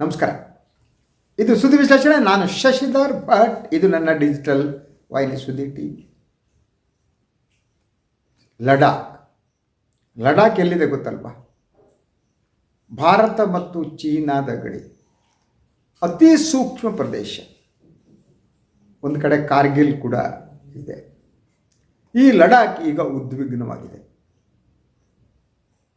ನಮಸ್ಕಾರ. ಇದು ಸುದ್ದಿ ವಿಶ್ಲೇಷಣೆ. ನಾನು ಶಶಿಧರ್ ಭಟ್. ಇದು ನನ್ನ ಡಿಜಿಟಲ್ ವಾಹಿನಿ ಸುದ್ದಿ ಟಿ. ಲಡಾಖ್. ಲಡಾಖ್ ಎಲ್ಲಿದೆ ಗೊತ್ತಲ್ವಾ? ಭಾರತ ಮತ್ತು ಚೀನಾದ ಗಡಿ. ಅತಿ ಸೂಕ್ಷ್ಮ ಪ್ರದೇಶ. ಒಂದು ಕಡೆ ಕಾರ್ಗಿಲ್ ಕೂಡ ಇದೆ. ಈ ಲಡಾಖ್ ಈಗ ಉದ್ವಿಗ್ನವಾಗಿದೆ.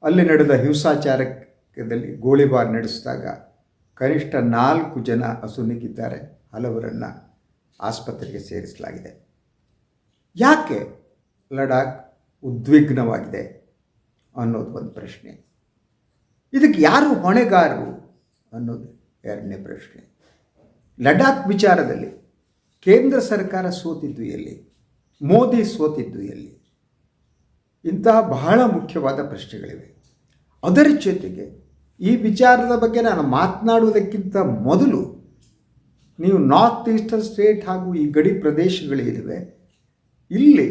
ಅಲ್ಲಿ ನಡೆದ ಹಿಂಸಾಚಾರದಲ್ಲಿ ಗೋಳಿಬಾರ್ ನಡೆಸಿದಾಗ ಕನಿಷ್ಠ ನಾಲ್ಕು ಜನ ಅಸುನೀಗಿದ್ದಾರೆ ಹಲವರನ್ನು ಆಸ್ಪತ್ರೆಗೆ ಸೇರಿಸಲಾಗಿದೆ. ಯಾಕೆ ಲಡಾಖ್ ಉದ್ವಿಗ್ನವಾಗಿದೆ ಅನ್ನೋದು ಒಂದು ಪ್ರಶ್ನೆ. ಇದಕ್ಕೆ ಯಾರು ಹೊಣೆಗಾರರು ಅನ್ನೋದು ಎರಡನೇ ಪ್ರಶ್ನೆ. ಲಡಾಖ್ ವಿಚಾರದಲ್ಲಿ ಕೇಂದ್ರ ಸರ್ಕಾರ ಸೋತಿದ್ದು ಎಲ್ಲಿ? ಮೋದಿ ಸೋತಿದ್ದು ಎಲ್ಲಿ? ಇಂತಹ ಬಹಳ ಮುಖ್ಯವಾದ ಪ್ರಶ್ನೆಗಳಿವೆ. ಅದರ ಜೊತೆಗೆ ಈ ವಿಚಾರದ ಬಗ್ಗೆ ನಾನು ಮಾತನಾಡುವುದಕ್ಕಿಂತ ಮೊದಲು ನೀವು ನಾರ್ತ್ ಈಸ್ಟರ್ನ್ ಸ್ಟೇಟ್ ಹಾಗೂ ಈ ಗಡಿ ಪ್ರದೇಶಗಳೇನಿವೆ ಇಲ್ಲಿ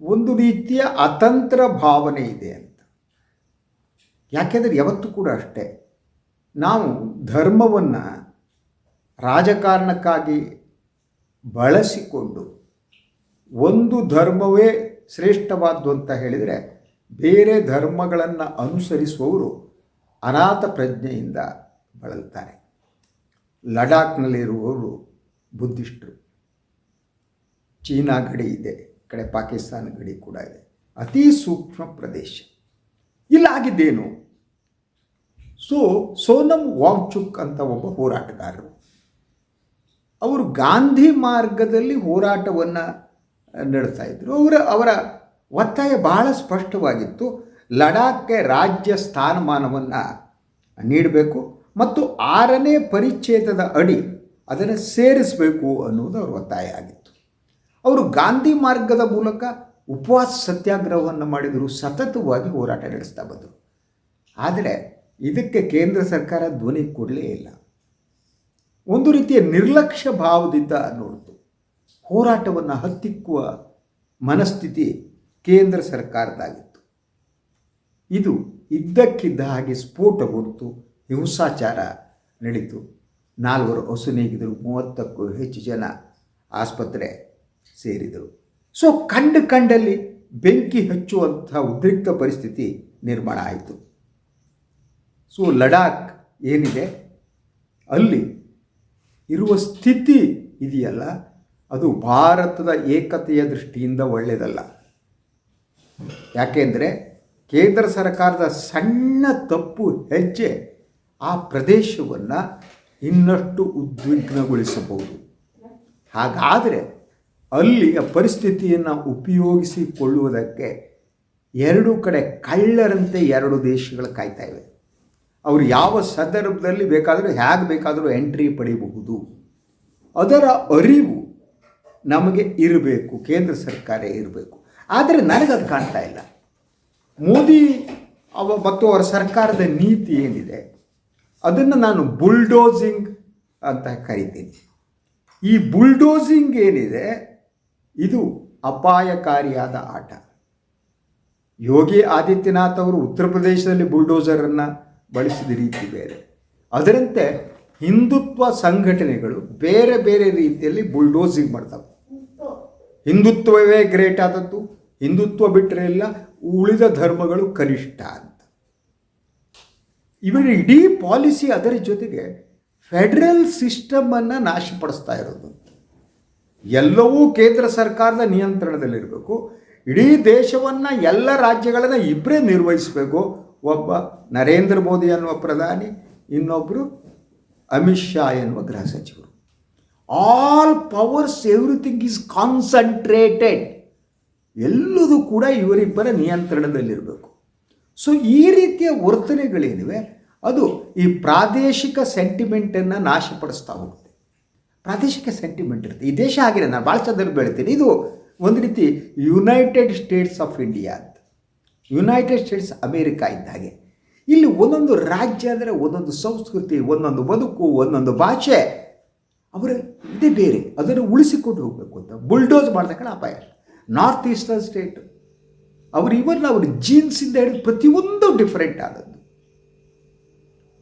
ಒಂದು ರೀತಿಯ ಅತಂತ್ರ ಭಾವನೆ ಇದೆ ಅಂತ. ಯಾಕೆಂದರೆ ಯಾವತ್ತೂ ಕೂಡ ಅಷ್ಟೇ. ನಾವು ಧರ್ಮವನ್ನು ರಾಜಕಾರಣಕ್ಕಾಗಿ ಬಳಸಿಕೊಂಡು ಒಂದು ಧರ್ಮವೇ ಶ್ರೇಷ್ಠವಾದ್ದು ಅಂತ ಹೇಳಿದರೆ ಬೇರೆ ಧರ್ಮಗಳನ್ನು ಅನುಸರಿಸುವವರು ಅನಾಥ ಪ್ರಜ್ಞೆಯಿಂದ ಬಳಲ್ತಾರೆ. ಲಡಾಖ್ನಲ್ಲಿರುವವರು ಬುದ್ಧಿಸ್ಟ್ರು ಚೀನಾ ಗಡಿ ಇದೆ, ಕಡೆ ಪಾಕಿಸ್ತಾನ ಗಡಿ ಕೂಡ ಇದೆ. ಅತಿ ಸೂಕ್ಷ್ಮ ಪ್ರದೇಶ. ಇಲ್ಲಾಗಿದ್ದೇನು ಸೊ, ಸೋನಂ ವಾಂಗ್ಚುಕ್ ಅಂತ ಒಬ್ಬ ಹೋರಾಟಗಾರರು. ಅವರು ಗಾಂಧಿ ಮಾರ್ಗದಲ್ಲಿ ಹೋರಾಟವನ್ನು, ನಡೆಸ್ತಾ ಇದ್ದರು ಅವರ ಅವರ ಒತ್ತಾಯ ಬಹಳ ಸ್ಪಷ್ಟವಾಗಿತ್ತು. ಲಡಾಖ್ಗೆ ರಾಜ್ಯ ಸ್ಥಾನಮಾನವನ್ನು ನೀಡಬೇಕು ಮತ್ತು ಆರನೇ ಪರಿಚ್ಛೇದದ ಅಡಿ ಅದನ್ನು ಸೇರಿಸಬೇಕು ಅನ್ನುವುದು ಅವರ ಒತ್ತಾಯ ಆಗಿತ್ತು. ಅವರು ಗಾಂಧಿ ಮಾರ್ಗದ ಮೂಲಕ ಉಪವಾಸ ಸತ್ಯಾಗ್ರಹವನ್ನು ಮಾಡಿದರು, ಸತತವಾಗಿ ಹೋರಾಟ ನಡೆಸ್ತಾ ಬಂದರು. ಆದರೆ ಇದಕ್ಕೆ ಕೇಂದ್ರ ಸರ್ಕಾರ ಧ್ವನಿ ಕೊಡಲೇ ಇಲ್ಲ. ಒಂದು ರೀತಿಯ ನಿರ್ಲಕ್ಷ್ಯ ಭಾವದಿಂದ ನೋಡಿತು. ಹೋರಾಟವನ್ನು ಹತ್ತಿಕ್ಕುವ ಮನಸ್ಥಿತಿ ಕೇಂದ್ರ ಸರ್ಕಾರದಾಗಿತ್ತು ಇದು ಇದ್ದಕ್ಕಿದ್ದ ಹಾಗೆ ಸ್ಫೋಟ ಹೊತ್ತು ಹಿಂಸಾಚಾರ ನಡೀತು ನಾಲ್ವರು ಅಸುನೀಗಿದರು ಮೂವತ್ತಕ್ಕೂ ಹೆಚ್ಚು ಜನ ಆಸ್ಪತ್ರೆ ಸೇರಿದರು. ಸೊ ಕಂಡು ಕಂಡಲ್ಲಿ ಬೆಂಕಿ ಹಚ್ಚುವಂಥ ಉದ್ರಿಕ್ತ ಪರಿಸ್ಥಿತಿ ನಿರ್ಮಾಣ ಆಯಿತು. ಸೊ ಲಡಾಖ್ ಏನಿದೆ? ಅಲ್ಲಿ ಇರುವ ಸ್ಥಿತಿ ಇದೆಯಲ್ಲ, ಅದು ಭಾರತದ ಏಕತೆಯ ದೃಷ್ಟಿಯಿಂದ ಒಳ್ಳೆಯದಲ್ಲ. ಯಾಕೆಂದರೆ ಕೇಂದ್ರ ಸರ್ಕಾರದ ಸಣ್ಣ ತಪ್ಪು ಹೆಜ್ಜೆ ಆ ಪ್ರದೇಶವನ್ನು ಇನ್ನಷ್ಟು ಉದ್ವಿಗ್ನಗೊಳಿಸಬಹುದು. ಹಾಗಾದರೆ ಅಲ್ಲಿಯ ಪರಿಸ್ಥಿತಿಯನ್ನು ಉಪಯೋಗಿಸಿಕೊಳ್ಳುವುದಕ್ಕೆ ಎರಡು ಕಡೆ ಕಳ್ಳರಂತೆ ಎರಡು ದೇಶಗಳು ಕಾಯ್ತಾ ಇವೆ. ಅವರು ಯಾವ ಸಂದರ್ಭದಲ್ಲಿ ಬೇಕಾದರೂ ಹೇಗೆ ಬೇಕಾದರೂ ಎಂಟ್ರಿ ಪಡೆಯಬಹುದು. ಅದರ ಅರಿವು ನಮಗೆ ಇರಬೇಕು, ಕೇಂದ್ರ ಸರ್ಕಾರ ಇರಬೇಕು. ಆದರೆ ನನಗದು ಕಾಣ್ತಾ ಇಲ್ಲ. ಮೋದಿ ಅವ ಮತ್ತು ಅವರ ಸರ್ಕಾರದ ನೀತಿ ಏನಿದೆ, ಅದನ್ನು ನಾನು ಬುಲ್ಡೋಸಿಂಗ್ ಅಂತ ಕರಿತೀನಿ. ಈ ಬುಲ್ಡೋಸಿಂಗ್ ಏನಿದೆ, ಇದು ಅಪಾಯಕಾರಿಯಾದ ಆಟ. ಯೋಗಿ ಆದಿತ್ಯನಾಥ್ ಅವರು ಉತ್ತರ ಪ್ರದೇಶದಲ್ಲಿ ಬುಲ್ಡೋಸರನ್ನು ಬಳಸಿದ ರೀತಿ ಬೇರೆ. ಅದರಂತೆ ಹಿಂದುತ್ವ ಸಂಘಟನೆಗಳು ಬೇರೆ ಬೇರೆ ರೀತಿಯಲ್ಲಿ ಬುಲ್ಡೋಸಿಂಗ್ ಮಾಡ್ತವೆ. ಹಿಂದುತ್ವವೇ ಗ್ರೇಟ್ ಆದದ್ದು, ಹಿಂದುತ್ವ ಬಿಟ್ಟರೆ ಇಲ್ಲ ಉಳಿದ ಧರ್ಮಗಳು ಕನಿಷ್ಠ ಅಂತ. ಇವರ ಇಡೀ ಪಾಲಿಸಿ ಅದರ ಜೊತೆಗೆ ಫೆಡರಲ್ ಸಿಸ್ಟಮನ್ನು ನಾಶಪಡಿಸ್ತಾ ಇರೋದು. ಎಲ್ಲವೂ ಕೇಂದ್ರ ಸರ್ಕಾರದ ನಿಯಂತ್ರಣದಲ್ಲಿರಬೇಕು. ಇಡೀ ದೇಶವನ್ನು ಎಲ್ಲ ರಾಜ್ಯಗಳನ್ನು ಇಬ್ಬರೇ ನಿರ್ವಹಿಸಬೇಕು. ಒಬ್ಬ ನರೇಂದ್ರ ಮೋದಿ ಅನ್ನುವ ಪ್ರಧಾನಿ ಇನ್ನೊಬ್ಬರು ಅಮಿತ್ ಶಾ ಎನ್ನುವ ಗೃಹ ಸಚಿವರು. All powers everything is concentrated ಎಲ್ಲದೂ ಕೂಡ ಇವರಿಬ್ಬರ ನಿಯಂತ್ರಣದಲ್ಲಿರಬೇಕು. ಸೊ ಈ ರೀತಿಯ ವರ್ತನೆಗಳೇನಿವೆ ಅದು ಈ ಪ್ರಾದೇಶಿಕ ಸೆಂಟಿಮೆಂಟನ್ನು ನಾಶಪಡಿಸ್ತಾ ಹೋಗುತ್ತೆ. ಪ್ರಾದೇಶಿಕ ಸೆಂಟಿಮೆಂಟ್ ಇರುತ್ತೆ. ಈ ದೇಶ ಆಗಿದೆ ನಾನು ಭಾಳ ಚಂದ್ರ ಬೆಳಿತೀನಿ ಇದು ಒಂದು ರೀತಿ ಯುನೈಟೆಡ್ ಸ್ಟೇಟ್ಸ್ ಆಫ್ ಇಂಡಿಯಾ ಅಂತ. ಯುನೈಟೆಡ್ ಸ್ಟೇಟ್ಸ್ ಅಮೇರಿಕಾ ಇದ್ದ ಹಾಗೆ. ಇಲ್ಲಿ ಒಂದೊಂದು ರಾಜ್ಯ ಅಂದರೆ ಒಂದೊಂದು ಸಂಸ್ಕೃತಿ, ಒಂದೊಂದು ಬದುಕು, ಒಂದೊಂದು ಭಾಷೆ, ಅವರ ಇದೇ ಬೇರೆ. ಅದನ್ನು ಉಳಿಸಿಕೊಂಡು ಹೋಗಬೇಕು ಅಂತ. ಬುಲ್ಡೋಸ್ ಮಾಡ್ತಕ್ಕಂಥ ಅಪಾಯ. ನಾರ್ತ್ ಈಸ್ಟರ್ನ್ ಸ್ಟೇಟ್ ಅವರು ಇವನ್ ಅವ್ರ ಜೀನ್ಸಿಂದ ಹಿಡಿದು ಪ್ರತಿಯೊಂದು ಡಿಫರೆಂಟ್ ಆದದ್ದು.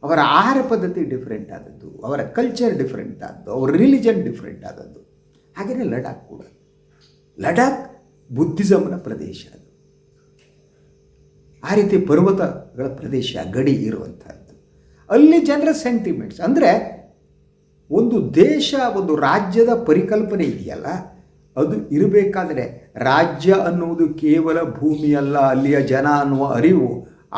ಅವರ ಆಹಾರ ಪದ್ಧತಿ ಡಿಫ್ರೆಂಟ್ ಆದದ್ದು. ಅವರ ಕಲ್ಚರ್ ಡಿಫ್ರೆಂಟ್ ಆದದ್ದು. ಅವರ ರಿಲಿಜನ್ ಡಿಫ್ರೆಂಟ್ ಆದದ್ದು. ಹಾಗೆಯೇ ಲಡಾಖ್ ಕೂಡ. ಲಡಾಖ್ ಬುದ್ಧಿಸಮ್ನ ಪ್ರದೇಶ ಅದು. ಆ ರೀತಿ ಪರ್ವತಗಳ ಪ್ರದೇಶ, ಗಡಿ ಇರುವಂಥದ್ದು ಅಲ್ಲಿ ಜನರ ಸೆಂಟಿಮೆಂಟ್ಸ್ ಅಂದರೆ ಒಂದು ದೇಶ, ಒಂದು ರಾಜ್ಯದ ಪರಿಕಲ್ಪನೆ ಇದೆಯಲ್ಲ? ಅದು ಇರಬೇಕಾದ್ರೆ ರಾಜ್ಯ ಅನ್ನುವುದು ಕೇವಲ ಭೂಮಿಯಲ್ಲ, ಅಲ್ಲಿಯ ಜನ ಅನ್ನುವ ಅರಿವು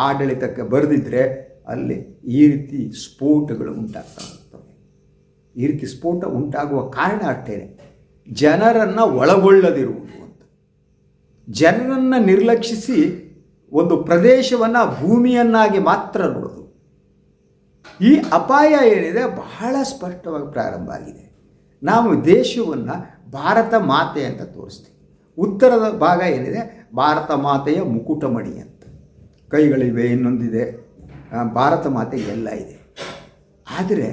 ಆಡಳಿತಕ್ಕೆ ಬರೆದಿದ್ದರೆ ಅಲ್ಲಿ ಈ ರೀತಿ ಸ್ಫೋಟಗಳು ಉಂಟಾಗ್ತಾ ಈ ರೀತಿ ಸ್ಫೋಟ ಉಂಟಾಗುವ ಕಾರಣ ಅಷ್ಟೇ ಜನರನ್ನು ಒಳಗೊಳ್ಳದಿರುವುದು ಅಂತ. ಜನರನ್ನು ನಿರ್ಲಕ್ಷಿಸಿ ಒಂದು ಪ್ರದೇಶವನ್ನು ಭೂಮಿಯನ್ನಾಗಿ ಮಾತ್ರ ನೋಡೋದು ಈ ಅಪಾಯ ಏನಿದೆ, ಬಹಳ ಸ್ಪಷ್ಟವಾಗಿ ಪ್ರಾರಂಭ ಆಗಿದೆ. ನಾವು ದೇಶವನ್ನು ಭಾರತ ಮಾತೆ ಅಂತ ತೋರಿಸ್ತೀವಿ. ಉತ್ತರದ ಭಾಗ ಏನಿದೆ? ಭಾರತ ಮಾತೆಯ ಮುಕುಟಮಣಿ ಅಂತ. ಕೈಗಳಿವೆ, ಇನ್ನೊಂದಿದೆ. ಭಾರತ ಮಾತೆ ಎಲ್ಲ ಇದೆ. ಆದರೆ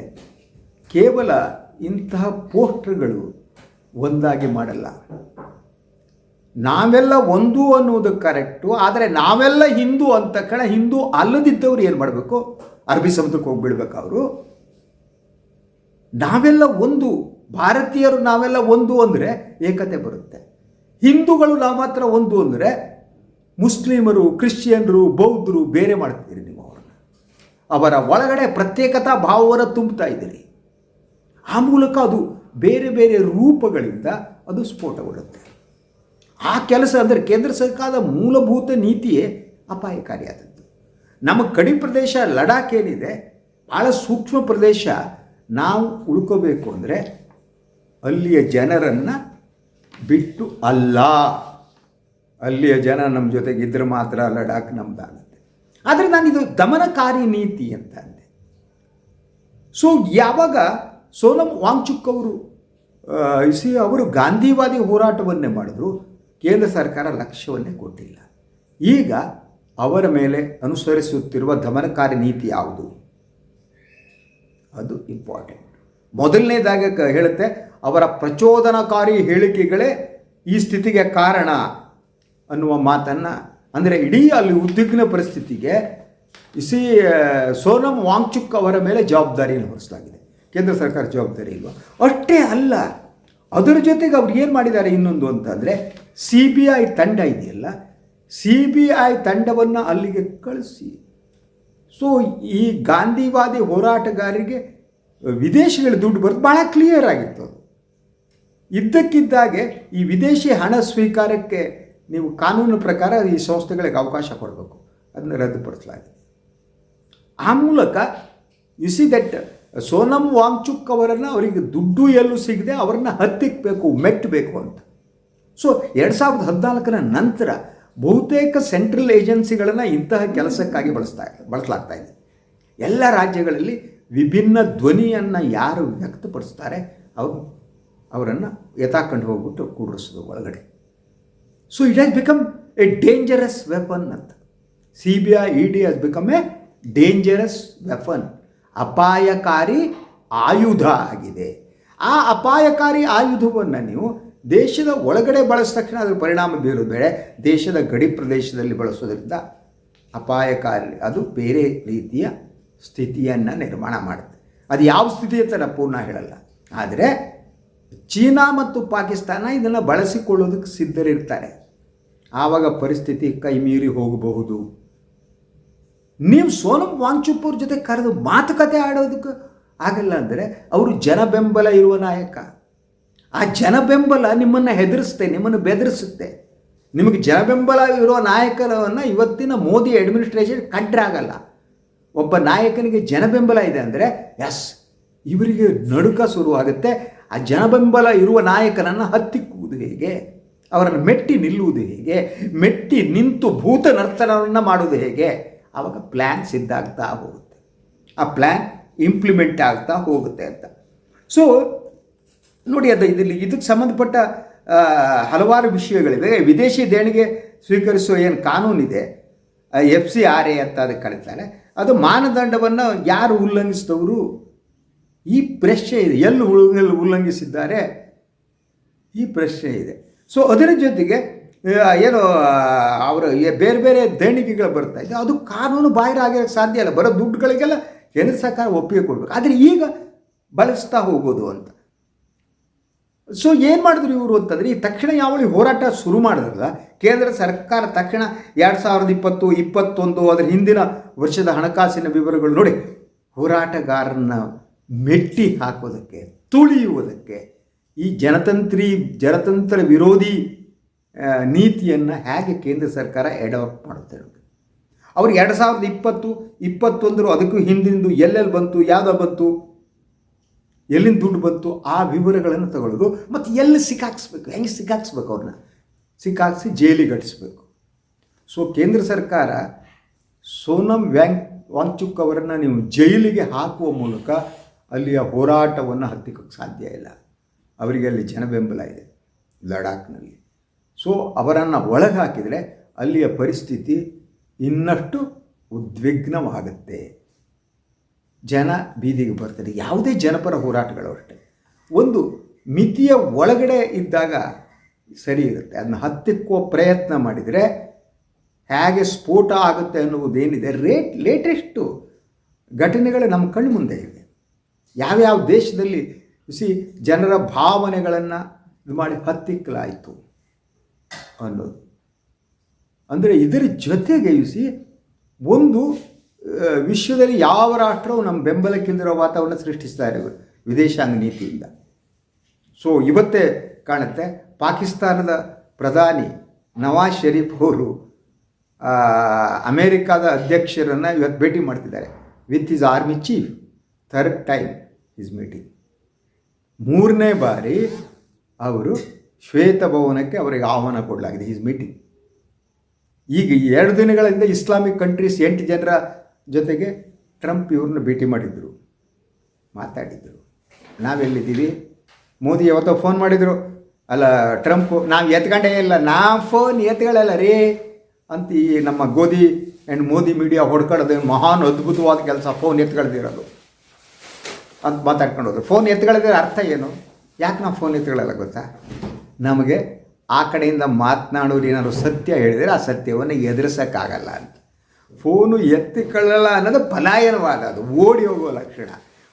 ಕೇವಲ ಇಂತಹ ಪೋಸ್ಟರ್ಗಳು ಒಂದಾಗಿ ಮಾಡಲ್ಲ. ನಾವೆಲ್ಲ ಒಂದು ಅನ್ನುವುದು ಕರೆಕ್ಟು, ಆದರೆ ನಾವೆಲ್ಲ ಹಿಂದೂ ಅಂತ ಕಣ, ಹಿಂದೂ ಅಲ್ಲದಿದ್ದವರು ಏನು ಮಾಡಬೇಕು? ಅರಬ್ಬಿ ಸಮುದ್ರಕ್ಕೆ ಹೋಗಿಬಿಡ್ಬೇಕು ಅವರು. ನಾವೆಲ್ಲ ಒಂದು, ಭಾರತೀಯರು ನಾವೆಲ್ಲ ಒಂದು ಅಂದರೆ ಏಕತೆ ಬರುತ್ತೆ. ಹಿಂದೂಗಳು ನಾವು ಮಾತ್ರ ಒಂದು ಅಂದರೆ ಮುಸ್ಲಿಮರು, ಕ್ರಿಶ್ಚಿಯನ್ರು, ಬೌದ್ಧರು ಬೇರೆ ಮಾಡ್ತಿದ್ದೀರಿ ನೀವು ಅವರನ್ನು. ಅವರ ಒಳಗಡೆ ಪ್ರತ್ಯೇಕತಾ ಭಾವವನ್ನು ತುಂಬುತ್ತಾ ಇದ್ದೀರಿ. ಆ ಮೂಲಕ ಅದು ಬೇರೆ ಬೇರೆ ರೂಪಗಳಿಂದ ಅದು ಸ್ಫೋಟಗೊಳ್ಳುತ್ತೆ. ಆ ಕೆಲಸ ಅಂದರೆ ಕೇಂದ್ರ ಸರ್ಕಾರದ ಮೂಲಭೂತ ನೀತಿಯೇ ಅಪಾಯಕಾರಿಯಾದದ್ದು. ನಮ್ಮ ಕಡಿ ಪ್ರದೇಶ ಲಡಾಖ್ ಏನಿದೆ ಭಾಳ ಸೂಕ್ಷ್ಮ ಪ್ರದೇಶ ನಾವು ಉಳ್ಕೋಬೇಕು ಅಂದರೆ ಅಲ್ಲಿಯ ಜನರನ್ನು ಬಿಟ್ಟು ಅಲ್ಲ. ಅಲ್ಲಿಯ ಜನ ನಮ್ಮ ಜೊತೆಗಿದ್ರೆ ಮಾತ್ರ ಲಡಾಖ್ ನಮ್ದಾಗುತ್ತೆ. ಆದರೆ ಇದು ದಮನಕಾರಿ ನೀತಿ ಅಂತ ಅಂದೆ. ಸೊ ಯಾವಾಗ ಸೋನಂ ವಾಂಗ್ಚುಕ್ ಅವರು ಸಿ ಅವರು ಗಾಂಧಿವಾದಿ ಹೋರಾಟವನ್ನೇ ಮಾಡಿದ್ರು, ಕೇಂದ್ರ ಸರ್ಕಾರ ಲಕ್ಷ್ಯವನ್ನೇ ಕೊಟ್ಟಿಲ್ಲ. ಈಗ ಅವರ ಮೇಲೆ ಅನುಸರಿಸುತ್ತಿರುವ ದಮನಕಾರಿ ನೀತಿ ಯಾವುದು? ಅದು ಇಂಪಾರ್ಟೆಂಟ್ ಮೊದಲನೇದಾಗಿ ಹೇಳುತ್ತೆ ಅವರ ಪ್ರಚೋದನಕಾರಿ ಹೇಳಿಕೆಗಳೇ ಈ ಸ್ಥಿತಿಗೆ ಕಾರಣ ಅನ್ನುವ ಮಾತನ್ನು, ಅಂದರೆ ಇಡೀ ಅಲ್ಲಿ ಉದ್ವಿಗ್ನ ಪರಿಸ್ಥಿತಿಗೆ ಸಿ ಸೋನಂ ವಾಂಗ್ಚುಕ್ ಅವರ ಮೇಲೆ ಜವಾಬ್ದಾರಿಯನ್ನು ಹೊರಿಸಲಾಗಿದೆ. ಕೇಂದ್ರ ಸರ್ಕಾರ ಜವಾಬ್ದಾರಿ ಇಲ್ವಾ? ಅಷ್ಟೇ ಅಲ್ಲ, ಅದರ ಜೊತೆಗೆ ಅವ್ರು ಏನು ಮಾಡಿದ್ದಾರೆ ಇನ್ನೊಂದು ಅಂತಂದರೆ, ಸಿ ಬಿ ಐ ತಂಡ ಇದೆಯಲ್ಲ, ಸಿ ಬಿ ಐ ತಂಡವನ್ನು ಅಲ್ಲಿಗೆ ಕಳಿಸಿ. ಸೊ ಈ ಗಾಂಧಿವಾದಿ ಹೋರಾಟಗಾರರಿಗೆ ವಿದೇಶಗಳ ದುಡ್ಡು ಬರೋದು ಭಾಳ ಕ್ಲಿಯರ್ ಆಗಿತ್ತು ಅದು. ಇದ್ದಕ್ಕಿದ್ದಾಗೆ ಈ ವಿದೇಶಿ ಹಣ ಸ್ವೀಕಾರಕ್ಕೆ ನೀವು ಕಾನೂನು ಪ್ರಕಾರ ಈ ಸಂಸ್ಥೆಗಳಿಗೆ ಅವಕಾಶ ಕೊಡಬೇಕು. ಅದನ್ನು ರದ್ದುಪಡಿಸಲಾಗಿದೆ. ಆ ಮೂಲಕ you see that Sonam Wangchuk ಅವರನ್ನು ಅವರಿಗೆ ದುಡ್ಡು ಎಲ್ಲೂ ಸಿಗದೆ ಅವರನ್ನು ಹತ್ತಿಕ್ಕಬೇಕು ಮೆಟ್ಟಬೇಕು ಅಂತ. ಸೊ ಎರಡು ಸಾವಿರದ ಹದಿನಾಲ್ಕರ ನಂತರ ಬಹುತೇಕ ಸೆಂಟ್ರಲ್ ಏಜೆನ್ಸಿಗಳನ್ನು ಇಂತಹ ಕೆಲಸಕ್ಕಾಗಿ ಬಳಸ್ತಾ, ಬಳಸಲಾಗ್ತಾ ಇದೆ. ಎಲ್ಲ ರಾಜ್ಯಗಳಲ್ಲಿ ವಿಭಿನ್ನ ಧ್ವನಿಯನ್ನು ಯಾರು ವ್ಯಕ್ತಪಡಿಸ್ತಾರೆ? ಅವರು ಅವರನ್ನು ಎತ್ತಾಕೊಂಡು ಹೋಗ್ಬಿಟ್ಟು ಕೂಡಿಸೋದು ಒಳಗಡೆ. So it has become a dangerous weapon ಅಂತ. C B I E D has become a dangerous weapon ಅಪಾಯಕಾರಿ ಆಯುಧ ಆಗಿದೆ. ಆ ಅಪಾಯಕಾರಿ ಆಯುಧವನ್ನು ನೀವು ದೇಶದ ಒಳಗಡೆ ಬಳಸಿದ ತಕ್ಷಣ ಅದರ ಪರಿಣಾಮ ಬೀರೋದು ಬೇರೆ. ದೇಶದ ಗಡಿ ಪ್ರದೇಶದಲ್ಲಿ ಬಳಸೋದ್ರಿಂದ ಅಪಾಯಕಾರಿ, ಅದು ಬೇರೆ ರೀತಿಯ ಸ್ಥಿತಿಯನ್ನು ನಿರ್ಮಾಣ ಮಾಡುತ್ತೆ. ಅದು ಯಾವ ಸ್ಥಿತಿ ಅಂತ ನಾನು ಪೂರ್ಣ ಹೇಳಲ್ಲ. ಆದರೆ ಚೀನಾ ಮತ್ತು ಪಾಕಿಸ್ತಾನ ಇದನ್ನು ಬಳಸಿಕೊಳ್ಳೋದಕ್ಕೆ ಸಿದ್ಧರಿರ್ತಾರೆ. ಆವಾಗ ಪರಿಸ್ಥಿತಿ ಕೈ ಮೀರಿ ಹೋಗಬಹುದು. ನೀವು ಸೋನಂ ವಾಂಗ್ಚುಕ್ ಜೊತೆ ಕರೆದು ಮಾತುಕತೆ ಆಡೋದಕ್ಕೆ ಆಗಲ್ಲ ಅಂದರೆ ಅವರು ಜನ ಬೆಂಬಲ ಇರುವ ನಾಯಕ. ಆ ಜನ ಬೆಂಬಲ ನಿಮ್ಮನ್ನು ಹೆದರಿಸುತ್ತೆ, ನಿಮ್ಮನ್ನು ಬೆದರಿಸುತ್ತೆ. ನಿಮಗೆ ಜನ ಬೆಂಬಲ ಇರೋ ನಾಯಕರನ್ನು ಇವತ್ತಿನ ಮೋದಿ ಅಡ್ಮಿನಿಸ್ಟ್ರೇಷನ್ ಕಂಡ್ರೆ ಆಗಲ್ಲ. ಒಬ್ಬ ನಾಯಕನಿಗೆ ಜನ ಬೆಂಬಲ ಇದೆ ಅಂದರೆ ಎಸ್ ಇವರಿಗೆ ನಡುಕ ಶುರುವಾಗುತ್ತೆ. ಆ ಜನಬೆಂಬಲ ಇರುವ ನಾಯಕನನ್ನು ಹತ್ತಿಕ್ಕುವುದು ಹೇಗೆ? ಅವರನ್ನು ಮೆಟ್ಟಿ ನಿಲ್ಲುವುದು ಹೇಗೆ? ಮೆಟ್ಟಿ ನಿಂತು ಭೂತ ನರ್ತನವನ್ನು ಮಾಡುವುದು ಹೇಗೆ? ಆವಾಗ ಪ್ಲ್ಯಾನ್ ಸಿದ್ಧಾಗ್ತಾ ಹೋಗುತ್ತೆ. ಆ ಪ್ಲ್ಯಾನ್ ಇಂಪ್ಲಿಮೆಂಟ್ ಆಗ್ತಾ ಹೋಗುತ್ತೆ ಅಂತ. ಸೊ ನೋಡಿ ಅದು ಇದರಲ್ಲಿ ಇದಕ್ಕೆ ಸಂಬಂಧಪಟ್ಟ ಹಲವಾರು ವಿಷಯಗಳಿವೆ. ವಿದೇಶಿ ದೇಣಿಗೆ ಸ್ವೀಕರಿಸುವ ಏನು ಕಾನೂನಿದೆ? ಎಫ್ ಸಿ ಆರ್ ಎ ಅಂತ ಅದಕ್ಕೆ ಕರೀತಾರೆ. ಅದು ಮಾನದಂಡವನ್ನು ಯಾರು ಉಲ್ಲಂಘಿಸಿದವರು? ಈ ಪ್ರಶ್ನೆ ಇದೆ. ಎಲ್ಲಿ ಉಲ್ಲ- ಉಲ್ಲಂಘಿಸಿದ್ದಾರೆ? ಈ ಪ್ರಶ್ನೆ ಇದೆ. ಸೊ ಅದರ ಜೊತೆಗೆ ಏನು ಅವರು ಬೇರೆ ಬೇರೆ ದೇಣಿಗೆಗಳು ಬರ್ತಾ ಇದೆ. ಅದು ಕಾನೂನು ಬಾಹಿರ ಆಗಿರೋಕ್ಕೆ ಸಾಧ್ಯ ಇಲ್ಲ. ಬರೋ ದುಡ್ಡುಗಳಿಗೆಲ್ಲ ಕೇಂದ್ರ ಸರ್ಕಾರ ಒಪ್ಪಿಗೆ ಕೊಡಬೇಕು. ಆದರೆ ಈಗ ಬಳಸ್ತಾ ಹೋಗೋದು ಅಂತ. ಸೊ ಏನು ಮಾಡಿದ್ರು ಇವರು ಅಂತಂದರೆ, ಈ ತಕ್ಷಣ ಯಾವಳಿ ಹೋರಾಟ ಶುರು ಮಾಡಿದ್ರಲ್ಲ, ಕೇಂದ್ರ ಸರ್ಕಾರ ತಕ್ಷಣ ಎರಡು ಸಾವಿರದ ಇಪ್ಪತ್ತು, ಇಪ್ಪತ್ತೊಂದು, ಅದರ ಹಿಂದಿನ ವರ್ಷದ ಹಣಕಾಸಿನ ವಿವರಗಳು ನೋಡಿ. ಹೋರಾಟಗಾರನ ಮೆಟ್ಟಿ ಹಾಕೋದಕ್ಕೆ, ತುಳಿಯುವುದಕ್ಕೆ ಈ ಜನತಂತ್ರಿ, ಜನತಂತ್ರ ವಿರೋಧಿ ನೀತಿಯನ್ನು ಹೇಗೆ ಕೇಂದ್ರ ಸರ್ಕಾರ ಅಡಾಪ್ಟ್ ಮಾಡುತ್ತೆ ಅವ್ರಿಗೆ ಎರಡು ಸಾವಿರದ ಇಪ್ಪತ್ತು ಇಪ್ಪತ್ತೊಂದರು ಅದಕ್ಕೂ ಹಿಂದಿಂದು ಎಲ್ಲೆಲ್ಲಿ ಬಂತು, ಯಾವ್ದು ಬಂತು, ಎಲ್ಲಿಂದ ದುಡ್ಡು ಬಂತು, ಆ ವಿವರಗಳನ್ನು ತಗೊಳ್ಳೋದು, ಮತ್ತು ಎಲ್ಲಿ ಸಿಕ್ಕಾಕ್ಸ್ಬೇಕು, ಹೆಂಗೆ ಸಿಕ್ಕಾಕ್ಸ್ಬೇಕು ಅವ್ರನ್ನ ಸಿಕ್ಕಾಕ್ಸಿ ಜೈಲಿಗೆ ಅಟ್ಟಿಸ್ಬೇಕು ಸೊ ಕೇಂದ್ರ ಸರ್ಕಾರ ಸೋನಂ ವ್ಯಾಂಕ್ ವಾಂಗ್ಚುಕ್ ಅವರನ್ನು ನೀವು ಜೈಲಿಗೆ ಹಾಕುವ ಮೂಲಕ ಅಲ್ಲಿಯ ಹೋರಾಟವನ್ನು ಹತ್ತಿಕ್ಕಕ್ಕೆ ಸಾಧ್ಯ ಇಲ್ಲ. ಅವರಿಗೆ ಅಲ್ಲಿ ಜನಬೆಂಬಲ ಇದೆ, ಲಡಾಖ್ನಲ್ಲಿ. ಸೊ ಅವರನ್ನು ಒಳಗೆ ಹಾಕಿದರೆ ಅಲ್ಲಿಯ ಪರಿಸ್ಥಿತಿ ಇನ್ನಷ್ಟು ಉದ್ವಿಗ್ನವಾಗುತ್ತೆ. ಜನ ಬೀದಿಗೆ ಬರ್ತಾರೆ ಯಾವುದೇ ಜನಪರ ಹೋರಾಟಗಳು ಅಷ್ಟೇ. ಒಂದು ಮಿತಿಯ ಒಳಗಡೆ ಇದ್ದಾಗ ಸರಿ ಇರುತ್ತೆ. ಅದನ್ನ ಹತ್ತಿಕ್ಕುವ ಪ್ರಯತ್ನ ಮಾಡಿದರೆ ಹೇಗೆ ಸ್ಫೋಟ ಆಗುತ್ತೆ ಅನ್ನುವುದೇನಿದೆ, ರೇಟ್ ಲೇಟೆಸ್ಟು ಘಟನೆಗಳು ನಮ್ಮ ಕಣ್ಣು ಮುಂದೆ ಇವೆ. ಯಾವ್ಯಾವ ದೇಶದಲ್ಲಿ ಸಿ ಜನರ ಭಾವನೆಗಳನ್ನು ಇದು ಮಾಡಿ ಹತ್ತಿಕ್ಕಲಾಯಿತು ಅನ್ನೋದು. ಅಂದರೆ ಇದರ ಜೊತೆಗೆ ಯುಸಿ ಒಂದು ವಿಶ್ವದಲ್ಲಿ ಯಾವ ರಾಷ್ಟ್ರವು ನಮ್ಮ ಬೆಂಬಲಕ್ಕಿಲ್ಲದಿರೋ ವಾತಾವರಣ ಸೃಷ್ಟಿಸ್ತಾ ಇರೋದು? ವಿದೇಶಾಂಗ ನೀತಿಯಿಂದ. ಸೊ ಇವತ್ತೇ ಕಾಣುತ್ತೆ, ಪಾಕಿಸ್ತಾನದ ಪ್ರಧಾನಿ ನವಾಜ್ ಶರೀಫ್ ಅವರು ಅಮೇರಿಕಾದ ಅಧ್ಯಕ್ಷರನ್ನು ಇವತ್ತು ಭೇಟಿ ಮಾಡ್ತಿದ್ದಾರೆ. With his army chief third time his meeting ಮೂರನೇ ಬಾರಿ ಅವರು ಶ್ವೇತಭವನಕ್ಕೆ ಅವರಿಗೆ ಆಹ್ವಾನ ಕೊಡಲಾಗಿದೆ ಈಸ್ ಮೀಟಿಂಗ್ ಈಗ ಎರಡು ದಿನಗಳಿಂದ ಇಸ್ಲಾಮಿಕ್ ಕಂಟ್ರೀಸ್ ಎಂಟು ಜನರ ಜೊತೆಗೆ ಟ್ರಂಪ್ ಇವ್ರನ್ನ ಭೇಟಿ ಮಾಡಿದ್ದರು ಮಾತಾಡಿದ್ದರು ನಾವೆಲ್ಲಿದ್ದೀವಿ ಮೋದಿ ಯಾವತ್ತೋ ಫೋನ್ ಮಾಡಿದರು. ಅಲ್ಲ, ಟ್ರಂಪ್, ನಾವು ಎತ್ಕೊಂಡೇ ಇಲ್ಲ. ನಾ ಫೋನ್ ಎತ್ಕೊಳ್ಳಲ್ಲ ರೀ ಅಂತ ಈ ನಮ್ಮ ಗೋಧಿ ಆ್ಯಂಡ್ ಮೋದಿ ಮೀಡಿಯಾ ಹೊಡ್ಕೊಳ್ಳೋದು ಮಹಾನ್ ಅದ್ಭುತವಾದ ಕೆಲಸ ಫೋನ್ ಎತ್ಕೊಳ್ದಿರೋದು. ಅಂತ ಮಾತಾಡ್ಕೊಂಡು ಹೋದ್ರು. ಫೋನ್ ಎತ್ಕೊಳ್ಳೋದ್ರ ಅರ್ಥ ಏನು? ಯಾಕೆ ನಾವು ಫೋನ್ ಎತ್ಕೊಳ್ಳಲ್ಲ ಗೊತ್ತಾ? ನಮಗೆ ಆ ಕಡೆಯಿಂದ ಮಾತನಾಡೋರು ಏನಾದ್ರು ಸತ್ಯ ಹೇಳಿದರೆ ಆ ಸತ್ಯವನ್ನು ಎದುರಿಸೋಕ್ಕಾಗಲ್ಲ ಅಂತ. ಫೋನು ಎತ್ತಿಕೊಳ್ಳಲ್ಲ ಅನ್ನೋದು ಪಲಾಯನವಾದ ಅದು. ಓಡಿ ಹೋಗೋ ಲಕ್ಷಣ.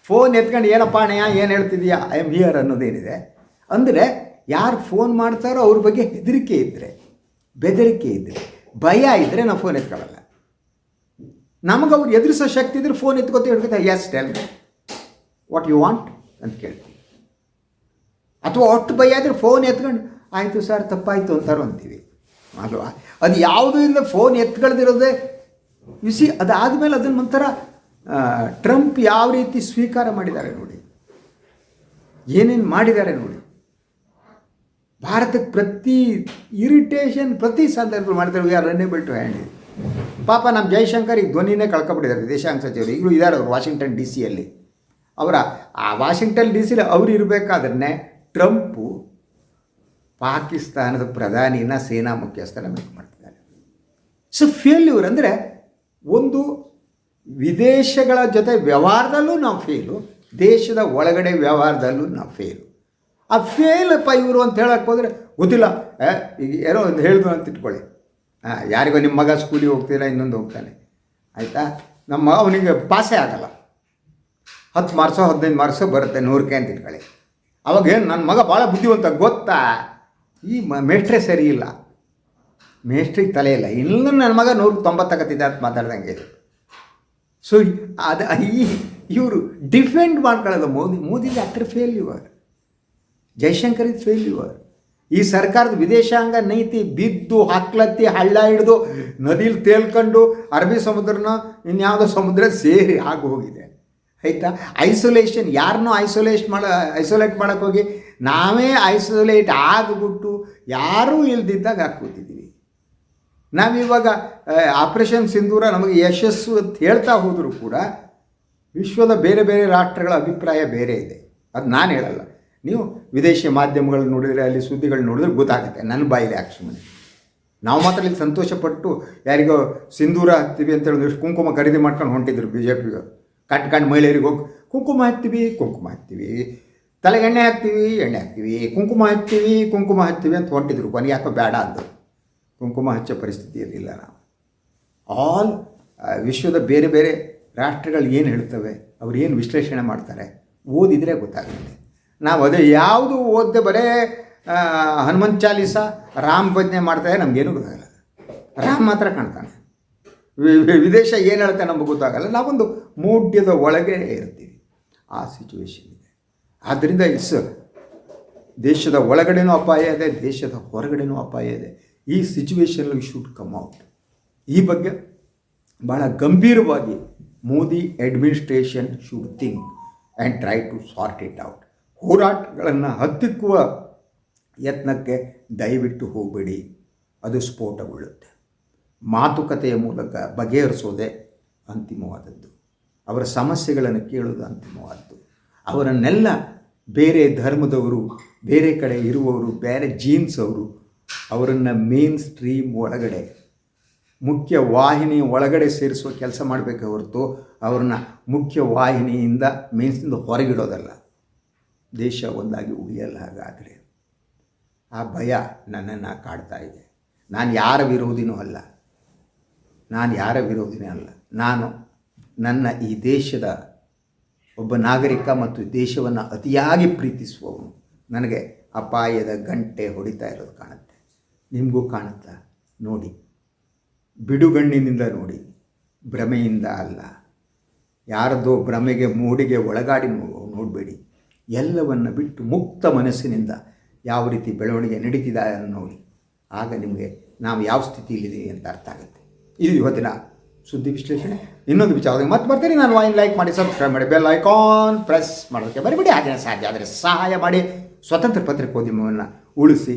ಫೋನ್ ಎತ್ಕೊಂಡು ಏನಪ್ಪ ಅಣ್ಣಯ್ಯ ಏನು ಹೇಳ್ತಿದ್ಯಾ? ಐ ಎಂ ಹಿಯರ್ ಅನ್ನೋದೇನಿದೆ ಅಂದರೆ ಯಾರು ಫೋನ್ ಮಾಡ್ತಾರೋ ಅವ್ರ ಬಗ್ಗೆ ಹೆದರಿಕೆ ಇದ್ದರೆ ಬೆದರಿಕೆ ಇದ್ದರೆ ಭಯ ಇದ್ದರೆ ನಾವು ಫೋನ್ ಎತ್ಕೊಳ್ಳಲ್ಲ. ನಮಗೆ ಅವ್ರು ಎದುರಿಸೋ ಶಕ್ತಿ ಇದ್ರೆ phone ಎತ್ಕೋತೀವಿ yes tell what you want ಅಂತ ಕೇಳ್ತೀವಿ ಅಥವಾ ಒಟ್ಟು ಭಯ ಆದರೆ ಫೋನ್ ಎತ್ಕೊಂಡು, ಆಯಿತು ಸರ್ ತಪ್ಪಾಯಿತು ಅಂತಾರು ಅಂತೀವಿ. ಅಲ್ವಾ ಅದು ಯಾವುದೂ ಇಲ್ಲ ಫೋನ್ ಎತ್ಕೊಳ್ದಿರೋದೇ ಸಿ ಅದಾದಮೇಲೆ ಅದನ್ನು ಒಂಥರ ಟ್ರಂಪ್ ಯಾವ ರೀತಿ ಸ್ವೀಕಾರ ಮಾಡಿದ್ದಾರೆ ನೋಡಿ. ಏನೇನು ಮಾಡಿದ್ದಾರೆ ನೋಡಿ. ಭಾರತಕ್ಕೆ ಪ್ರತಿ ಇರಿಟೇಷನ್ ಪ್ರತಿ ಸಂದರ್ಭ ಮಾಡಿದ್ದಾರೆ we are unable to handle ಪಾಪ ನಮ್ಮ ಜೈಶಂಕರ್ ಈಗ ಧ್ವನಿನೇ ಕಳ್ಕೊಬಿಟ್ಟಿದ್ದಾರೆ. ವಿದೇಶಾಂಗ ಸಚಿವರು ಈಗಲೂ ಇದ್ದಾರೆ ಅವರು ವಾಷಿಂಗ್ಟನ್ ಡಿ ಸಿಯಲ್ಲಿ ಅವರ, ಆ ವಾಷಿಂಗ್ಟನ್ ಡಿ ಸಿಲಿ ಅವರು ಇರಬೇಕಾದ್ರೆ ಟ್ರಂಪು ಪಾಕಿಸ್ತಾನದ ಪ್ರಧಾನಿನ ಸೇನಾ ಮುಖ್ಯಸ್ಥರ ಮೀಟ್ ಮಾಡ್ತಿದ್ದಾರೆ. ಸೊ ಫೇಲ್ಯೂರ್ ಅಂದರೆ ಒಂದು ವಿದೇಶಗಳ ಜೊತೆ ವ್ಯವಹಾರದಲ್ಲೂ ನಾವು ಫೇಲು ದೇಶದ ಒಳಗಡೆ ವ್ಯವಹಾರದಲ್ಲೂ ನಾವು ಫೇಲು ಆ ಫೇಲಪ್ಪ ಇವರು ಅಂತ ಹೇಳಕ್ಕೆ ಹೋದರೆ ಗೊತ್ತಿಲ್ಲ. ಈಗ ಏನೋ ಒಂದು ಹೇಳಿದ್ರು ಅಂತ ಇಟ್ಕೊಳ್ಳಿ. ಹಾಂ ಯಾರಿಗೋ ನಿಮ್ಮ ಮಗ ಸ್ಕೂಲಿಗೆ ಹೋಗ್ತೀರಾ ಇನ್ನೊಂದು ಹೋಗ್ತಾನೆ. ಆಯಿತಾ? ನಮ್ಮ ಅವನಿಗೆ ಪಾಸೇ ಆಗಲ್ಲ. ಹತ್ತು ಮಾರ್ಸೋ ಹದಿನೈದು ಮಾರ್ಸೋ ಬರುತ್ತೆ ನೂರಕ್ಕೆ ಅಂತ ಇಟ್ಕೊಳ್ಳಿ ಅವಾಗ ಏನು ನನ್ನ ಮಗ ಭಾಳ ಬುದ್ಧಿವಂತ, ಗೊತ್ತಾ? ಈ ಮ, ಮೇಷ್ಟ್ರೇ ಸರಿ ಇಲ್ಲ. ಮೇಷ್ಟ್ರಿಗೆ ತಲೆ ಇಲ್ಲ. ಇಲ್ಲ ನನ್ನ ಮಗ ನೂರು ತೊಂಬತ್ತಕತ್ತಿದ್ದ ಅಂತ ಮಾತಾಡ್ದಂಗೆ ಇದು. ಸೊ ಅದು, ಈ, ಇವರು ಡಿಫೆಂಡ್ ಮಾಡ್ಕೊಳ್ಳೋದು ಮೋದಿ ಮೋದಿಗೆ ಫೇಲ್ ಇವರು ಜೈಶಂಕರ್ ಫೇಲ್ ಇವರು ಈ ಸರ್ಕಾರದ ವಿದೇಶಾಂಗ ನೀತಿ ಬಿದ್ದು ಹಕ್ಲತ್ತಿ ಹಳ್ಳ ಹಿಡಿದು ನದಿಲಿ ತೇಲ್ಕೊಂಡು ಅರಬ್ಬಿ ಸಮುದ್ರನ ಇನ್ಯಾವುದೋ ಸಮುದ್ರ ಸೇರಿ ಆಗಿ ಹೋಗಿದೆ. ಆಯಿತಾ? ಐಸೋಲೇಷನ್ ಯಾರನ್ನೂ ಐಸೋಲೇಷನ್ ಮಾಡ ಐಸೋಲೇಟ್ ಮಾಡೋಕ್ಕೆ ಹೋಗಿ ನಾವೇ ಐಸೋಲೇಟ್ ಆಗಿಬಿಟ್ಟು ಯಾರೂ ಇಲ್ದಿದ್ದಾಗ ಹಾಕ್ಕೋತಿದ್ದೀವಿ ನಾವಿವಾಗ ಆಪರೇಷನ್ ಸಿಂಧೂರ ನಮಗೆ ಯಶಸ್ಸು ಅಂತ ಹೇಳ್ತಾ ಹೋದರೂ ಕೂಡ ವಿಶ್ವದ ಬೇರೆ ಬೇರೆ ರಾಷ್ಟ್ರಗಳ ಅಭಿಪ್ರಾಯ ಬೇರೆ ಇದೆ. ಅದು ನಾನು ಹೇಳಲ್ಲ. ನೀವು ವಿದೇಶಿ ಮಾಧ್ಯಮಗಳು ನೋಡಿದರೆ ಅಲ್ಲಿ ಸುದ್ದಿಗಳು ನೋಡಿದ್ರೆ ಗೊತ್ತಾಗುತ್ತೆ. ನನ್ನ ಬಾಯಿಲಿ ಆಕ್ಷಮನೆ ನಾವು ಮಾತ್ರ ಇಲ್ಲಿ ಸಂತೋಷಪಟ್ಟು ಯಾರಿಗೋ ಸಿಂಧೂರ ಹತ್ತೀವಿ ಅಂತ ಹೇಳಿ ಒಂದಿಷ್ಟು ಕುಂಕುಮ ಖರೀದಿ ಮಾಡ್ಕೊಂಡು ಹೊಂಟಿದ್ರು ಬಿ ಜೆ ಪಿಗೆ ಕಟ್ಕೊಂಡು ಮಹಿಳೆಯರಿಗೆ ಹೋಗಿ ಕುಂಕುಮ ಹಾಕ್ತೀವಿ ಕುಂಕುಮ ಹಾಕ್ತೀವಿ ತಲೆಗೆ ಎಣ್ಣೆ ಹಾಕ್ತೀವಿ ಎಣ್ಣೆ ಹಾಕ್ತೀವಿ. ಕುಂಕುಮ ಹಾಕ್ತೀವಿ ಕುಂಕುಮ ಹಾಕ್ತೀವಿ ಅಂತ ಹೊಂಟಿದ್ರು. ಕೊನೆಗೆ ಯಾಕೋ ಬೇಡ ಅಂದರು ಕುಂಕುಮ ಹಚ್ಚೋ ಪರಿಸ್ಥಿತಿ ಇರಲಿಲ್ಲ ನಾವು. ಆಲ್ ವಿಶ್ವದ ಬೇರೆ ಬೇರೆ ರಾಷ್ಟ್ರಗಳು ಏನು ಹೇಳ್ತವೆ, ಅವ್ರು ಏನು ವಿಶ್ಲೇಷಣೆ ಮಾಡ್ತಾರೆ, ಓದಿದರೆ ಗೊತ್ತಾಗುತ್ತೆ. ನಾವು ಅದೇ ಯಾವುದು ಓದದೆ ಬರೇ ಹನುಮಂತ್ ಚಾಲೀಸ ರಾಮ್ ಭಜನೆ ಮಾಡ್ತಾರೆ ನಮಗೇನು ಗೊತ್ತಾಗಲ್ಲ. ರಾಮ್ ಮಾತ್ರ ಕಾಣ್ತಾನೆ. ವಿದೇಶ ಏನು ಹೇಳುತ್ತೆ ನಮಗೆ ಗೊತ್ತಾಗಲ್ಲ. ನಾವೊಂದು ಮೂಢ್ಯದ ಒಳಗೆ ಇರ್ತೀವಿ. ಆ ಸಿಚುವೇಶನ್ ಇದೆ. ಆದ್ದರಿಂದ ಇಟ್ಸ್ ದೇಶದ ಒಳಗಡೆನೂ ಅಪಾಯ ಇದೆ, ದೇಶದ ಹೊರಗಡೆನೂ ಅಪಾಯ ಇದೆ. ಈ ಸಿಚುವೇಶನ್ ಶುಡ್ ಕಮ್ ಔಟ್ ಈ ಬಗ್ಗೆ ಭಾಳ ಗಂಭೀರವಾಗಿ Modi administration should think and try to sort it out ಹೋರಾಟಗಳನ್ನು ಹತ್ತಿಕ್ಕುವ ಯತ್ನಕ್ಕೆ ದಯವಿಟ್ಟು ಹೋಗಬೇಡಿ. ಅದು ಸ್ಫೋಟಗೊಳ್ಳುತ್ತೆ. ಮಾತುಕತೆಯ ಮೂಲಕ ಬಗೆಹರಿಸೋದೇ ಅಂತಿಮವಾದದ್ದು. ಅವರ ಸಮಸ್ಯೆಗಳನ್ನು ಕೇಳೋದು ಅಂತಿಮವಾದದ್ದು ಅವರನ್ನೆಲ್ಲ ಬೇರೆ ಧರ್ಮದವರು, ಬೇರೆ ಕಡೆ ಇರುವವರು, ಬೇರೆ ಜೀನ್ಸ್ ಅವರು ಅವರನ್ನು ಮೇನ್ ಸ್ಟ್ರೀಮ್ ಒಳಗಡೆ, ಮುಖ್ಯ ವಾಹಿನಿ ಒಳಗಡೆ ಸೇರಿಸುವ ಕೆಲಸ ಮಾಡಬೇಕೆ ಹೊರತು ಅವ್ರನ್ನ ಮುಖ್ಯ ವಾಹಿನಿಯಿಂದ ಮೇನ್ಸಿಂದ ಹೊರಗಿಡೋದಲ್ಲ. ದೇಶ ಒಂದಾಗಿ ಉಳಿಯಲ್ಲ ಹಾಗಾದರೆ. ಆ ಭಯ ನನ್ನನ್ನು ಕಾಡ್ತಾ ಇದೆ. ನಾನು ಯಾರ ವಿರೋಧಿನೂ ಅಲ್ಲ. ನಾನು ಯಾರ ವಿರೋಧಿನೇ ಅಲ್ಲ. ನಾನು ನನ್ನ ಈ ದೇಶದ ಒಬ್ಬ ನಾಗರಿಕ ಮತ್ತು ದೇಶವನ್ನು ಅತಿಯಾಗಿ ಪ್ರೀತಿಸುವವನು. ನನಗೆ ಅಪಾಯದ ಗಂಟೆ ಹೊಡಿತಾ ಇರೋದು ಕಾಣುತ್ತೆ. ನಿಮಗೂ ಕಾಣುತ್ತಾ? ನೋಡಿ. ಬಿಡುಗಣ್ಣಿನಿಂದ ನೋಡಿ. ಭ್ರಮೆಯಿಂದ ಅಲ್ಲ. ಯಾರದೋ ಭ್ರಮೆಗೆ ಮೂಡಿಗೆ ಒಳಗಾಡಿ ನೋಡಬೇಡಿ. ಎಲ್ಲವನ್ನು ಬಿಟ್ಟು ಮುಕ್ತ ಮನಸ್ಸಿನಿಂದ ಯಾವ ರೀತಿ ಬೆಳವಣಿಗೆ ನಡೀತಿದೆ ಅನ್ನೋ ನೋಡಿ. ಆಗ ನಿಮಗೆ ನಾವು ಯಾವ ಸ್ಥಿತಿಯಲ್ಲಿದ್ದೀವಿ ಅಂತ ಅರ್ಥ ಆಗುತ್ತೆ. ಇದು ಇವತ್ತಿನ ಸುದ್ದಿ ವಿಶ್ಲೇಷಣೆ. ಇನ್ನೊಂದು ವಿಚಾರವಾಗಿ ಮತ್ತೆ ಬರ್ತೀನಿ. ನಾನು ವಾಯಿನ್ ಲೈಕ್ ಮಾಡಿ ಸಬ್ಸ್ಕ್ರೈಬ್ ಮಾಡಿ ಬೆಲ್ ಐಕಾನ್ ಪ್ರೆಸ್ ಮಾಡೋದಕ್ಕೆ ಬರಿಬಿಡಿ ಹಾಗೆ ಸಾಧ್ಯ ಆದರೆ ಸಹಾಯ ಮಾಡಿ. ಸ್ವತಂತ್ರ ಪತ್ರಿಕೋದ್ಯಮವನ್ನು ಉಳಿಸಿ,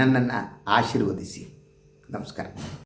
ನನ್ನನ್ನು ಆಶೀರ್ವದಿಸಿ. ನಮಸ್ಕಾರ.